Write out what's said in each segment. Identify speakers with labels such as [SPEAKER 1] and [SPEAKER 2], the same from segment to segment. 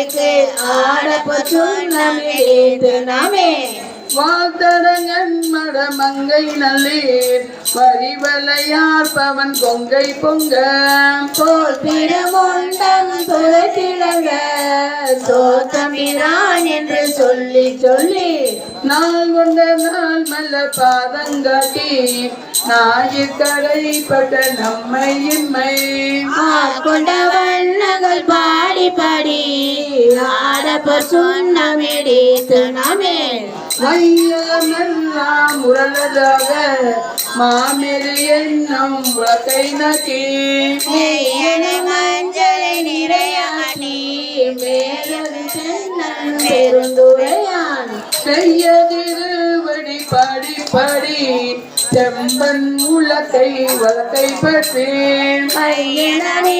[SPEAKER 1] இருக்கு ஆடப்ப சுண்ணமிடேது நாமே?
[SPEAKER 2] வாத்தடங்கன் மடமங்கை நல்லீர் வரிவலையார் பவன் கொங்கை பொங்க.
[SPEAKER 1] போல் பிரமுண்டம் புலத்திழங்க சோத்தமிரான் என்று சொல்லி சொல்லி.
[SPEAKER 2] நாள் கொண்ட நாள் மல்ல பாதங்காட்டி ஞாயிற்கடைப்பட்ட நம்மை இம்மை.
[SPEAKER 1] ஆட்கொண்ட வண்ணங்கள் பாடி பாடி ஆடப்ப சுண்ணமிடேது நாமே
[SPEAKER 2] மையமெல்லாம் உரளதாக மாமெரு என்னும் உலகை நக்கி
[SPEAKER 1] நெய்யனை மஞ்சளை நிறையாட்டி மேலும் சென்னன் பெருந்துரையான்.
[SPEAKER 2] செய்ய திருவடி பாடி பாடி செம்பன் உலகை வழக்கை பற்றி.
[SPEAKER 1] பையனே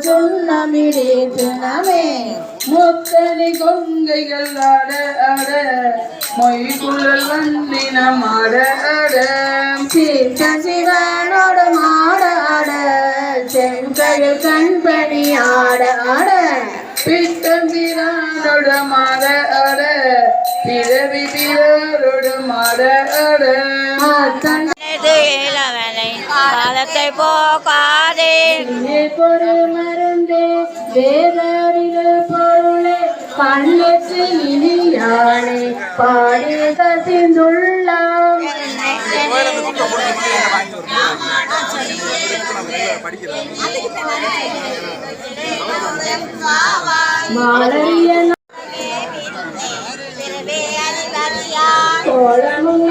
[SPEAKER 1] சுண்ணமிடேது நாமே
[SPEAKER 2] முத்தனி கொங்கைகள் ஆட ஆட. மொய்குழல் வந்தினம் ஆட ஆட.
[SPEAKER 1] சீர்த்த சிவனோடு மாட ஆட. செங்கழல் கண்பணி ஆட ஆட.
[SPEAKER 2] பித்தம்பிரானோட மாட ஆட. பிறவி பிறரோடு
[SPEAKER 1] காலத்தை போக்காதே பொரு மருந்து வேறறிவு பொருளே கண்ணுக்கு இனியானே பாடி கசிந்துள்ளாம் மாலரியன் கோலமும்